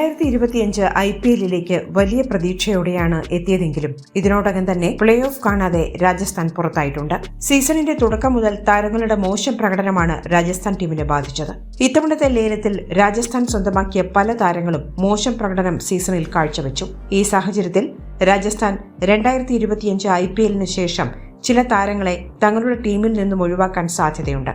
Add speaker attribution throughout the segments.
Speaker 1: രണ്ടായിരത്തി ഇരുപത്തിയഞ്ച് I P എല്ലിലേക്ക് വലിയ പ്രതീക്ഷയോടെയാണ് എത്തിയതെങ്കിലും ഇതിനോടകം തന്നെ പ്ലേ ഓഫ് കാണാതെ രാജസ്ഥാൻ പുറത്തായിട്ടുണ്ട്. സീസണിന്റെ തുടക്കം മുതൽ താരങ്ങളുടെ മോശം പ്രകടനമാണ് രാജസ്ഥാൻ ടീമിനെ ബാധിച്ചത്. ഇത്തവണത്തെ ലേലത്തിൽ രാജസ്ഥാൻ സ്വന്തമാക്കിയ പല താരങ്ങളും മോശം പ്രകടനം സീസണിൽ കാഴ്ചവെച്ചു. ഈ സാഹചര്യത്തിൽ രാജസ്ഥാൻ രണ്ടായിരത്തി ഇരുപത്തിയഞ്ച് ഐ പി എല്ലിന് ശേഷം ചില താരങ്ങളെ തങ്ങളുടെ ടീമിൽ നിന്നും ഒഴിവാക്കാൻ സാധ്യതയുണ്ട്.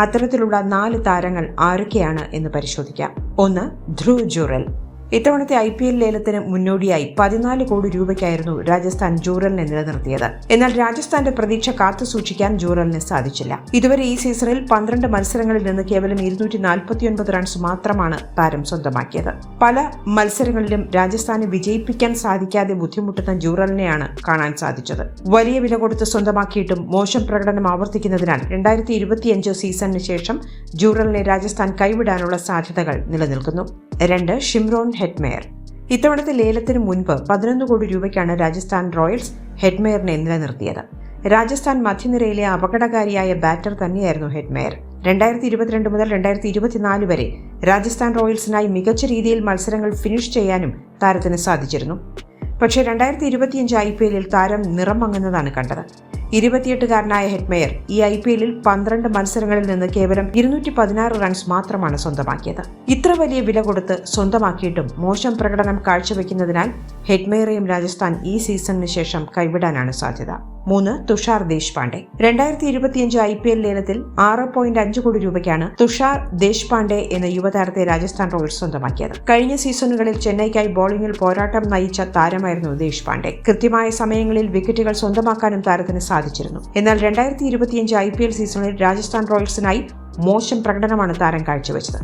Speaker 1: അത്തരത്തിലുള്ള നാല് താരങ്ങൾ ആരൊക്കെയാണ് എന്ന് പരിശോധിക്കാം. ഒന്ന് ധ്രുവ് ജുറൽ. ഇത്തവണത്തെ ഐ പി എൽ ലേലത്തിന് മുന്നോടിയായി പതിനാല് കോടി രൂപയ്ക്കായിരുന്നു രാജസ്ഥാൻ ജൂറലിനെ നിലനിർത്തിയത്. എന്നാൽ രാജസ്ഥാന്റെ പ്രതീക്ഷ കാത്തുസൂക്ഷിക്കാൻ ജൂറലിന് സാധിച്ചില്ല. ഇതുവരെ ഈ സീസണിൽ പന്ത്രണ്ട് മത്സരങ്ങളിൽ നിന്ന് കേവലം ഇരുന്നൂറ്റി നാൽപ്പത്തിയൊൻപത് റൺസ് മാത്രമാണ് താരം സ്വന്തമാക്കിയത്. പല മത്സരങ്ങളിലും രാജസ്ഥാനെ വിജയിപ്പിക്കാൻ സാധിക്കാതെ ബുദ്ധിമുട്ടുന്ന ജൂറലിനെയാണ് കാണാൻ സാധിച്ചത്. വലിയ വില കൊടുത്ത് സ്വന്തമാക്കിയിട്ടും മോശം പ്രകടനം ആവർത്തിക്കുന്നതിനാൽ രണ്ടായിരത്തി ഇരുപത്തിയഞ്ച് സീസണിന് ശേഷം ജൂറലിനെ രാജസ്ഥാൻ കൈവിടാനുള്ള സാധ്യതകൾ നിലനിൽക്കുന്നു. രണ്ട് ഷിംറോൺ ഹെഡ്മെയർ. ഇത്തവണത്തെ ലേലത്തിന് മുൻപ് പതിനൊന്ന് കോടി രൂപയ്ക്കാണ് രാജസ്ഥാൻ റോയൽസ് ഹെഡ്മെയറിനെ നിലനിർത്തിയത്. രാജസ്ഥാൻ മധ്യനിരയിലെ അപകടകാരിയായ ബാറ്റർ തന്നെയായിരുന്നു ഹെഡ്മെയർ. രണ്ടായിരത്തി ഇരുപത്തിരണ്ട് മുതൽ രണ്ടായിരത്തി ഇരുപത്തിനാല് വരെ രാജസ്ഥാൻ റോയൽസിനായി മികച്ച രീതിയിൽ മത്സരങ്ങൾ ഫിനിഷ് ചെയ്യാനും താരത്തിന് സാധിച്ചിരുന്നു. പക്ഷേ രണ്ടായിരത്തി ഇരുപത്തിയഞ്ച് ഐ പി എല്ലിൽ താരം നിറം മങ്ങുന്നതാണ് കണ്ടത്. ഇരുപത്തിയെട്ടുകാരനായ ഹെഡ്മെയർ ഈ ഐ പി എല്ലിൽ പന്ത്രണ്ട് മത്സരങ്ങളിൽ നിന്ന് കേവലം ഇരുന്നൂറ്റി പതിനാറ് റൺസ് മാത്രമാണ് സ്വന്തമാക്കിയത്. ഇത്ര വലിയ വില കൊടുത്ത് സ്വന്തമാക്കിയിട്ടും മോശം പ്രകടനം കാഴ്ചവെക്കുന്നതിനാൽ ഹെഡ്മേയറെയും രാജസ്ഥാൻ ഈ സീസണിന് ശേഷം കൈവിടാനാണ് സാധ്യത. മൂന്ന് തുഷാർ ദേശ്പാണ്ഡെ. രണ്ടായിരത്തി ഇരുപത്തിയഞ്ച് ഐ പി എൽ ലേലത്തിൽ ആറ് പോയിന്റ് അഞ്ച് കോടി രൂപയ്ക്കാണ് തുഷാർ ദേശ്പാണ്ഡെ എന്ന യുവതാരത്തെ രാജസ്ഥാൻ റോയൽസ് സ്വന്തമാക്കിയത്. കഴിഞ്ഞ സീസണുകളിൽ ചെന്നൈക്കായി ബോളിംഗിൽ പോരാട്ടം നയിച്ച താരമായിരുന്നു ദേശ്പാണ്ഡെ. കൃത്യമായ സമയങ്ങളിൽ വിക്കറ്റുകൾ സ്വന്തമാക്കാനും താരത്തിന് സാധിച്ചിരുന്നു. എന്നാൽ രണ്ടായിരത്തി ഇരുപത്തിയഞ്ച് ഐ പി എൽ സീസണിൽ രാജസ്ഥാൻ റോയൽസിനായി മോശം പ്രകടനമാണ് താരം കാഴ്ചവെച്ചത്.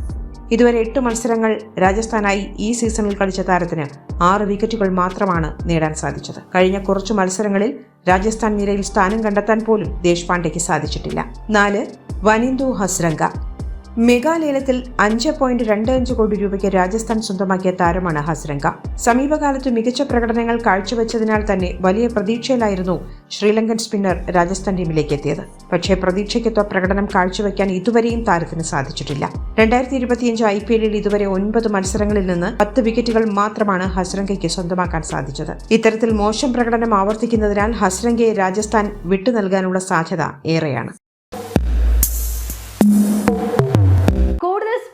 Speaker 1: ഇതുവരെ എട്ട് മത്സരങ്ങൾ രാജസ്ഥാനായി ഈ സീസണിൽ കളിച്ച താരത്തിന് ആറ് വിക്കറ്റുകൾ മാത്രമാണ് നേടാൻ സാധിച്ചത്. കഴിഞ്ഞ കുറച്ചു മത്സരങ്ങളിൽ രാജസ്ഥാൻ നിരയിൽ സ്ഥാനം കണ്ടെത്താൻ പോലും ദേശ്പാണ്ഡെക്ക് സാധിച്ചിട്ടില്ല. നാല് വനിന്ദു ഹസ്രംഗ. മെഗാലേലത്തിൽ അഞ്ച് പോയിന്റ് രണ്ട് അഞ്ച് കോടി രൂപയ്ക്ക് രാജസ്ഥാൻ സ്വന്തമാക്കിയ താരമാണ് ഹസ്രംഗ. സമീപകാലത്ത് മികച്ച പ്രകടനങ്ങൾ കാഴ്ചവെച്ചതിനാൽ തന്നെ വലിയ പ്രതീക്ഷയിലായിരുന്നു ശ്രീലങ്കൻ സ്പിന്നർ രാജസ്ഥാൻ ടീമിലേക്ക് എത്തിയത്. പക്ഷേ പ്രതീക്ഷയ്ക്കൊത്ത പ്രകടനം കാഴ്ചവെക്കാൻ ഇതുവരെയും താരത്തിന് സാധിച്ചിട്ടില്ല. രണ്ടായിരത്തി ഇരുപത്തിയഞ്ച് ഐ പി എല്ലിൽ ഇതുവരെ ഒൻപത് മത്സരങ്ങളിൽ നിന്ന് പത്ത് വിക്കറ്റുകൾ മാത്രമാണ് ഹസ്രംഗയ്ക്ക് സ്വന്തമാക്കാൻ സാധിച്ചത്. ഇത്തരത്തിൽ മോശം പ്രകടനം ആവർത്തിക്കുന്നതിനാൽ ഹസ്രംഗയെ രാജസ്ഥാൻ വിട്ടു നൽകാനുള്ള സാധ്യത ഏറെയാണ്.